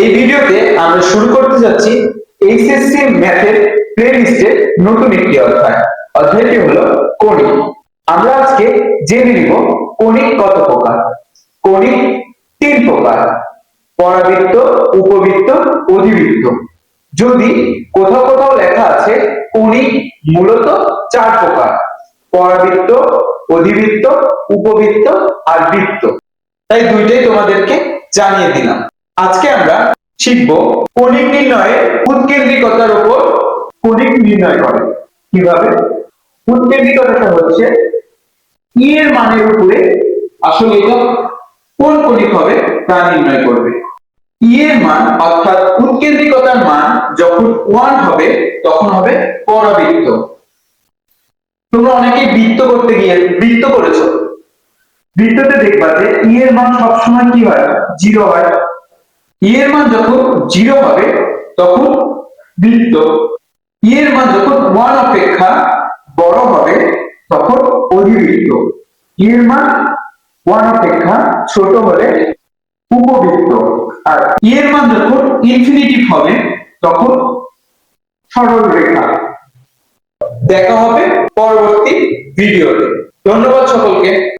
এই ভিডিওতে আমরা শুরু করতে যাচ্ছি এইচএসসি ম্যাথের প্লেলিস্টের নতুন একটি অধ্যায়। অধ্যায়টি হলো কণিক। আমরা আজকে জেনে নিব কণিক কত প্রকার? কণিক তিন প্রকার। পরাবৃত্ত, উপবৃত্ত, অধিবৃত্ত। যদি কোথাও কোথাও লেখা আছে, কণিক মূলত চার প্রকার। পরাবৃত্ত, অধিবৃত্ত, উপবৃত্ত আর বৃত্ত। তাই দুইটাই তোমাদেরকে জানিয়ে দিলাম। আজকে শিখব। কণিক নির্ণয়ে উৎকেন্দ্রিকতার উপর কণিক নির্ণয় করে। কীভাবে? উৎকেন্দ্রিকতাটা হচ্ছে ই এর মানের উপরে আসলে এটা কোন কণিক হবে তা নির্ণয় করবে। ই এর মান অর্থাৎ উৎকেন্দ্রিকতার মান যখন ওয়ান হবে, তখন হবে পরাবৃত্ত। তোমরা অনেকে বৃত্ত করতে গিয়ে, বৃত্ত করেছ। বৃত্ততে দেখবা যে ই এর মান সবসময় কি হয়? জিরো হয়। ই এর মান যখন জিরো হবে, তখন বৃত্ত ই এর মান যখন ওয়ান অপেক্ষা বড় হবে, তখন অধিবৃত্ত। ই এর মান ওয়ান অপেক্ষা ছোট হলে উপবৃত্ত। আর ই এর মান যখন ইনফিনিটিভ হবে, তখন সরল রেখা। দেখা হবে পরবর্তী ভিডিওতে। ধন্যবাদ সকলকে।